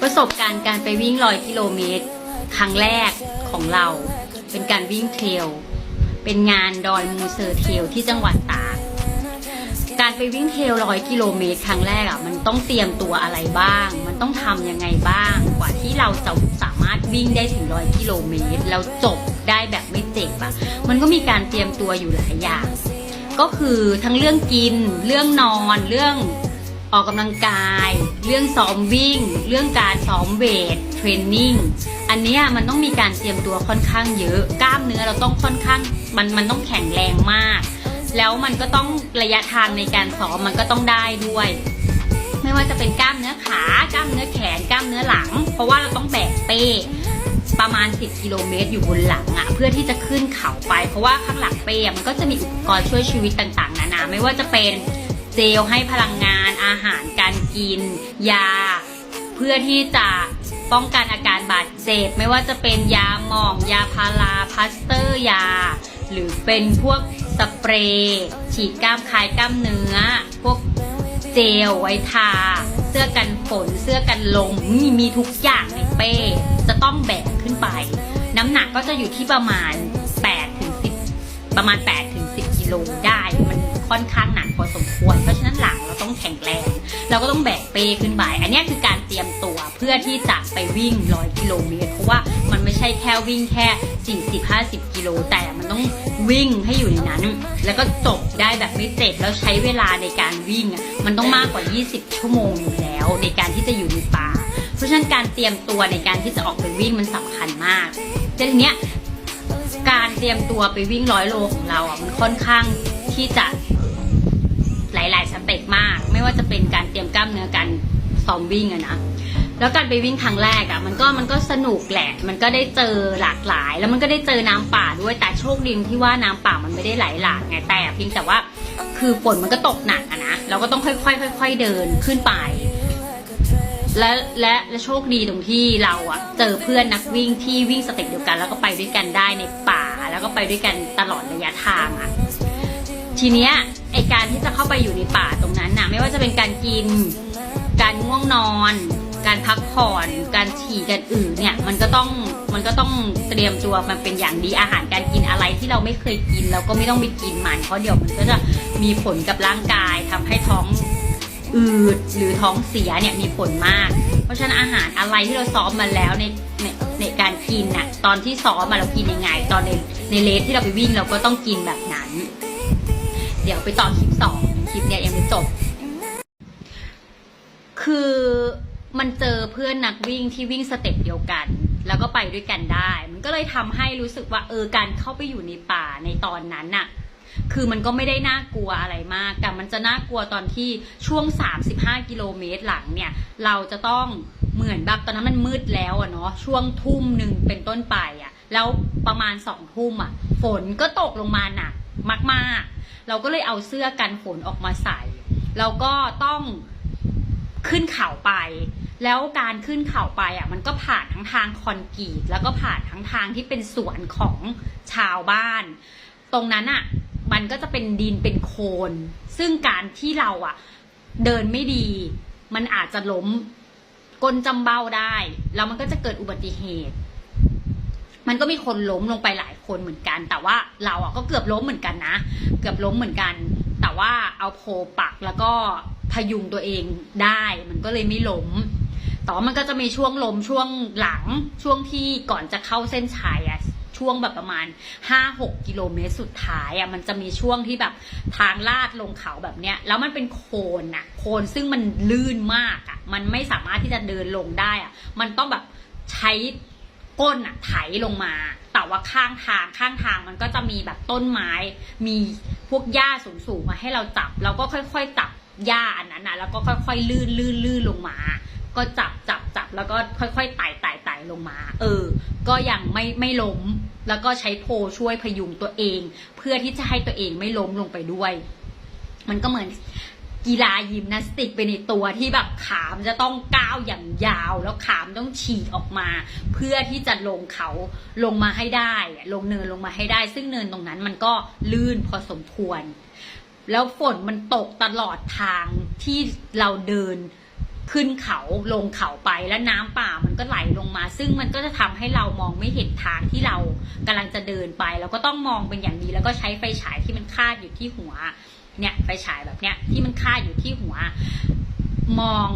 ประสบการณ์การไปวิ่งร้อยกิโลเมตร ครั้งแรกของเรา เป็นการวิ่งเทรลเป็นงานดอยมูเซอร์เทรลที่จังหวัดตากการไปวิ่งเทรลร้อยกิโลเมตรครั้งแรกอะมันต้องเตรียมตัวอะไรบ้าง มันต้องทำยังไงบ้าง กว่าที่เราจะสามารถวิ่งได้ถึงร้อยกิโลเมตรแล้วจบได้แบบไม่เจ็บอะมันก็มีการเตรียมตัวอยู่หลายอย่าง ก็คือทั้งเรื่องกิน เรื่องนอนเรื่อง ออกกำลังกาย เรื่องซ้อมวิ่ง เรื่องการซ้อมเวทเทรนนิ่งอันนี้มันต้องมีการเตรียมตัวค่อนข้างเยอะกล้ามเนื้อเราต้องค่อนข้างมันมันต้องแข็งแรงมาก แล้วมันก็ต้องระยะทางในการซ้อมมันก็ต้องได้ด้วย ไม่ว่าจะเป็นกล้ามเนื้อขากล้ามเนื้อแขนกล้ามเนื้อหลัง เพราะว่าเราต้องแบกเป้ประมาณ 10 กิโลเมตรอยู่บนหลังอะเพื่อที่จะขึ้นเขาไป เพราะว่าข้างหลังเป้มันก็จะมีอุปกรณ์ช่วยชีวิตต่างๆ นานาไม่ว่าจะเป็น เจลให้พลังงานอาหารการกิน ยา เพื่อที่จะป้องกันอาการบาดเจ็บ ไม่ว่าจะเป็นยาหมอง ยาพาราพลาสเตอร์ยา หรือเป็นพวกสเปรย์ฉีดกล้ามคลายกล้ามเนื้อ พวกเจลไว้ทา เสื้อกันฝนเสื้อกันลมมีมีทุกอย่างในเป้ จะต้องแบกขึ้นไป น้ำหนักก็จะอยู่ที่ประมาณ8ถึง10 ประมาณ8ถึง10กิโลได้มันค่อนข้างหนักพอสมควร ต้องแข็งแรง เราก็ต้องแบกเป้ขึ้นไป อันนี้คือการเตรียมตัวเพื่อที่จะไปวิ่ง100กิโลเมตรเพราะว่ามันไม่ใช่แค่วิ่งแค่ 40-50 กิโล แต่มันต้องวิ่งให้อยู่ในนั้น แล้วก็จบได้แบบไม่เจ็บแล้วใช้เวลาในการวิ่ง มันต้องมากกว่า 20 ชั่วโมงอยู่แล้ว ในการที่จะอยู่ในป่า เพราะฉะนั้นการเตรียมตัวในการที่จะออกไปวิ่งมันสำคัญมากแต่ทีเนี้ยการเตรียมตัวไปวิ่งร้อยโลของเราอะมันค่อนข้างที่จะ หลาย ๆ สเต็ปมาก ไม่ว่าจะเป็นการเตรียมกล้ามเนื้อการซ้อมวิ่งอะนะแล้วการไปวิ่งครั้งแรกอะมันก็มันก็สนุกแหละ มันก็ได้เจอหลากหลาย แล้วมันก็ได้เจอน้ำป่าด้วยแต่โชคดีที่ว่าน้ำป่ามันไม่ได้ไหลหลากไงแต่เพียงแต่ว่าคือฝนมันก็ตกหนักอะนะเราก็ต้องค่อยๆค่อย ๆเดินขึ้นไป และและและโชคดีตรงที่เราอะเจอเพื่อนนักวิ่งที่วิ่งสเต็ปเดียวกัน แล้วก็ไปด้วยกันได้ในป่า แล้วก็ไปด้วยกันตลอดระยะทางอะทีเนี้ย อการที่จะเข้าไปอยู่ในป่าตรงนั้นน่ะไม่ว่าจะเป็นการกิน การง่วงนอน การพักผ่อน การฉี่การอื่นเนี่ย มันก็ต้องมันก็ต้องเตรียมตัวมันเป็นอย่างดีอาหารการกินอะไรที่เราไม่เคยกินเราก็ไม่ต้องไปกินมันเพราะเดี๋ยวมันก็จะมีผลกับร่างกายทำให้ท้องอืดหรือท้องเสียเนี่ยมีผลมาก เพราะฉะนั้นอาหารอะไรที่เราซ้อมมาแล้วในในในการกินน่ะตอนที่ซ้อมมาเรากินยังไง ตอนในในเลสที่เราไปวิ่งเราก็ต้องกินแบบนั้น เดี๋ยวไปต่อคลิปสองคลิปเนี่ยยังไม่จบ คือมันเจอเพื่อนนักวิ่งที่วิ่งสเต็ปเดียวกัน แล้วก็ไปด้วยกันได้ มันก็เลยทำให้รู้สึกว่าเออการเข้าไปอยู่ในป่าในตอนนั้นน่ะ คือมันก็ไม่ได้น่ากลัวอะไรมาก แต่มันจะน่ากลัวตอนที่ช่วง 35 กิโลเมตรหลังเนี่ย เราจะต้องเหมือนแบบตอนนั้นมันมืดแล้วอะเนาะช่วงทุ่มหนึ่งเป็นต้นไปอะแล้วประมาณสองทุ่มอะฝนก็ตกลงมาหนักมาก ๆ เราก็เลยเอาเสื้อกันฝนออกมาใส่แล้วก็ต้องขึ้นเขาไป แล้วการขึ้นเขาไปอะ มันก็ผ่านทั้งทางคอนกรีตแล้วก็ผ่านทั้งทางที่เป็นสวนของชาวบ้าน ตรงนั้นอะ มันก็จะเป็นดินเป็นโคลนซึ่งการที่เราอะ เดินไม่ดี มันอาจจะล้มก้นจำเบ้าได้ แล้วมันก็จะเกิดอุบัติเหตุ มันก็มีคนล้มลงไปหลายคนเหมือนกัน แต่ว่าเราอะก็เกือบล้มเหมือนกันนะ เกือบล้มเหมือนกัน แต่ว่าเอาโพปักแล้วก็พยุงตัวเองได้ มันก็เลยไม่ล้มแต่ว่ามันก็จะมีช่วงล้มช่วงหลังช่วงที่ก่อนจะเข้าเส้นชัยอะช่วงแบบประมาณ5-6กิโลเมตรสุดท้ายอะมันจะมีช่วงที่แบบทางลาดลงเขาแบบเนี้ย แล้วมันเป็นโคลนอะโคลนซึ่งมันลื่นมากอะมันไม่สามารถที่จะเดินลงได้อะมันต้องแบบใช้ ก้นอะไถลงมา แต่ว่าข้างทางข้างทางมันก็จะมีแบบต้นไม้ มีพวกหญ้าสูงๆมาให้เราจับ เราก็ค่อยๆจับหญ้าอันนั้นนะแล้วก็ค่อยๆลื่นลื่นลื่นลงมา ก็จับจับจับแล้วก็ค่อยๆไต่ไต่ไต่ลงมา เออ ก็ยังไม่ไม่ล้ม แล้วก็ใช้โพช่วยพยุงตัวเอง เพื่อที่จะให้ตัวเองไม่ล้มลงไปด้วย มันก็เหมือน กีฬายิมนาสติกไปในตัวที่แบบขามจะต้องก้าวอย่างยาว แล้วขามต้องฉีกออกมา เพื่อที่จะลงเขาลงมาให้ได้ ลงเนินลงมาให้ได้ ซึ่งเนินตรงนั้นมันก็ลื่นพอสมควร แล้วฝนมันตกตลอดทางที่เราเดินขึ้นเขาลงเขาไปแล้วน้ำป่ามันก็ไหลลงมา ซึ่งมันก็จะทำให้เรามองไม่เห็นทางที่เรากำลังจะเดินไป แล้วก็ต้องมองเป็นอย่างดีแล้วก็ใช้ไฟฉายที่มันคาดอยู่ที่หัว เนี่ยไฟฉายแบบเนี้ยที่มันคาดอยู่ที่หัว มอง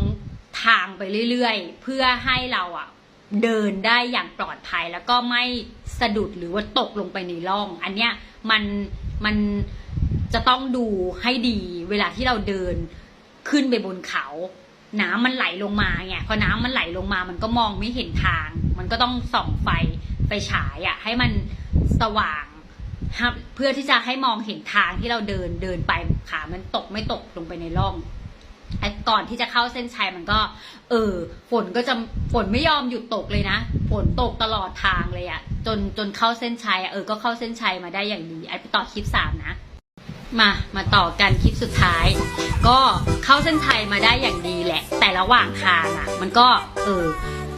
ทางไปเรื่อยๆ เพื่อให้เราอะเดินได้อย่างปลอดภัยแล้วก็ไม่สะดุดหรือว่าตกลงไปในร่อง อันเนี้ยมันมันจะต้องดูให้ดีเวลาที่เราเดินขึ้นไปบนเขา น้ำมันไหลลงมาไงพอน้ำมันไหลลงมามันก็มองไม่เห็นทาง มันก็ต้องส่องไฟไฟฉายอะให้มันสว่าง เพื่อที่จะให้มองเห็นทางที่เราเดินเดินไปขามันตกไม่ตกลงไปในร่องก่อนที่จะเข้าเส้นชัยมันก็ เออ ฝนก็จะฝนไม่ยอมหยุดตกเลยนะ ฝนตกตลอดทางเลยอะจนจนเข้าเส้นชัยเออก็เข้าเส้นชัยมาได้อย่างดีไอ้ไปต่อคลิปสามนะมามาต่อกันคลิปสุดท้าย ก็เข้าเส้นชัยมาได้อย่างดีแหละ แต่ระหว่างทางอะมันก็ เออ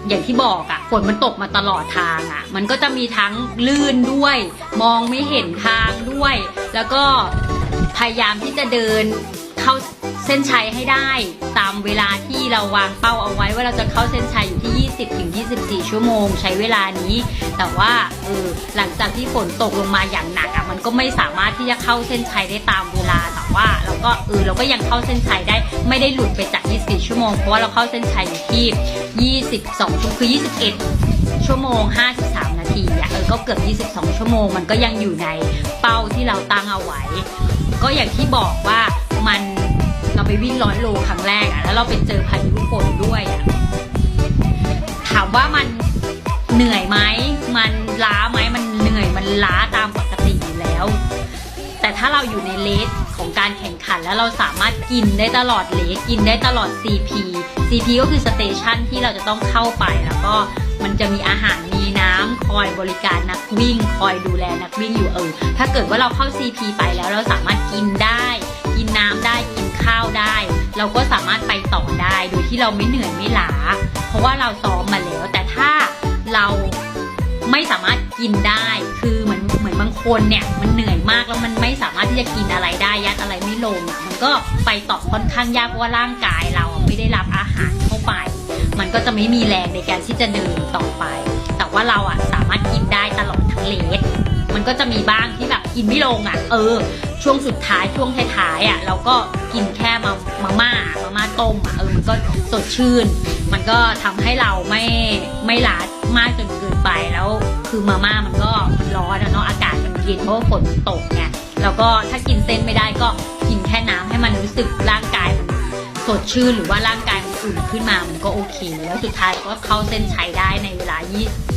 อย่างที่บอกอะฝนมันตกมาตลอดทางอะ มันก็จะมีทั้งลื่นด้วย มองไม่เห็นทางด้วย แล้วก็พยายามที่จะเดินเข้า เส้นชัยให้ได้ตามเวลาที่เราวางเป้าเอาไว้ว่าเราจะเข้าเส้นชัยอยู่ที่ 20ถึง24 ชั่วโมง ใช้เวลานี้ แต่ว่าเออหลังจากที่ฝนตกลงมาอย่างหนักอะมันก็ไม่สามารถที่จะเข้าเส้นชัยได้ตามเวลาแต่ว่าเราก็เออเราก็ยังเข้าเส้นชัยได้ไม่ได้หลุดไปจาก 24 ชั่วโมงเพราะว่าเราเข้าเส้นชัยอยู่ที่ 22ชั่วโมงคือ 21 ชั่วโมง 53 นาทีอะเออก็เกือบ 22 ชั่วโมง มันก็ยังอยู่ในเป้าที่เราตั้งเอาไว้ ก็อย่างที่บอกว่ามัน เราไปวิ่งร้อยโลครั้งแรกอะแล้วเราไปเจอพายุฝนด้วยอะถามว่ามันเหนื่อยไหมมันล้าไหมมันเหนื่อยมันล้าตามปกติอยู่แล้ว แต่ถ้าเราอยู่ในเลสของการแข่งขันแล้วเราสามารถกินได้ตลอดเลสกินได้ตลอด CP CP ก็คือสเตชันที่เราจะต้องเข้าไปแล้วก็มันจะมีอาหารมีน้ำคอยบริการนักวิ่ง คอยดูแลนักวิ่งอยู่เออถ้าเกิดว่าเราเข้า CP ไปแล้วเราสามารถกินได้ กินน้ำได้ ข้าวได้ เราก็สามารถไปต่อได้โดยที่เราไม่เหนื่อยไม่ล้าเพราะว่าเราซ้อมมาแล้ว แต่ถ้าเราไม่สามารถกินได้ คือเหมือนเหมือนบางคนเนี่ยมันเหนื่อยมากแล้วมันไม่สามารถที่จะกินอะไรได้ยัดอะไรไม่ลงอะมันก็ไปต่อค่อนข้างยากเพราะว่าร่างกายเราไม่ได้รับอาหารเข้าไป มันก็จะไม่มีแรงในการที่จะเดินต่อไป แต่ว่าเราอะสามารถกินได้ตลอดทั้งเลสมันก็จะมีบ้างที่แบบกินไม่ลงอะ เออ ช่วงสุดท้ายช่วงท้ายๆอะเราก็กินแค่มามาม่ามาม่าต้มอะเออมันก็สดชื่น มันก็ทำให้เราไม่ไม่ล้ามากจนเกินไปแล้วคือมาม่ามันก็มันร้อนเนาะอากาศมันเย็นเพราะฝนตกไงแล้วก็ถ้ากินเส้นไม่ได้ก็กินแค่น้ำให้มันรู้สึกร่างกายมันสดชื่นหรือว่าร่างกายมันอุ่นขึ้นมามันก็โอเค แล้วสุดท้ายก็เข้าเส้นชัยได้ในเวลา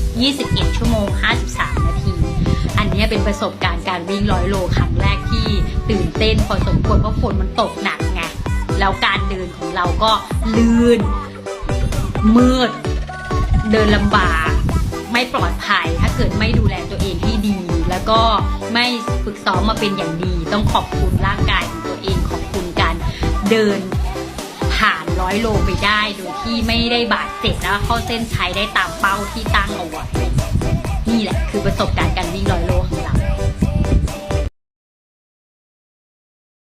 21 ชั่วโมง 53 อันนี้เป็นประสบการณ์การวิ่งร้อยโลครั้งแรกที่ตื่นเต้นพอสมควรเพราะฝนมันตกหนักไงแล้วการเดินของเราก็ลื่น มืด เดินลำบาก ไม่ปลอดภัย ถ้าเกิดไม่ดูแลตัวเองให้ดี แล้วก็ไม่ฝึกซ้อมมาเป็นอย่างดี ต้องขอบคุณร่างกายของตัวเองขอบคุณการเดินผ่านร้อยโลไปได้ โดยที่ไม่ได้บาดเจ็บแล้วเข้าเส้นชัยได้ตามเป้าที่ตั้งเอาไว้ นี่แหละคือประสบการณ์การวิ่งร้อยโล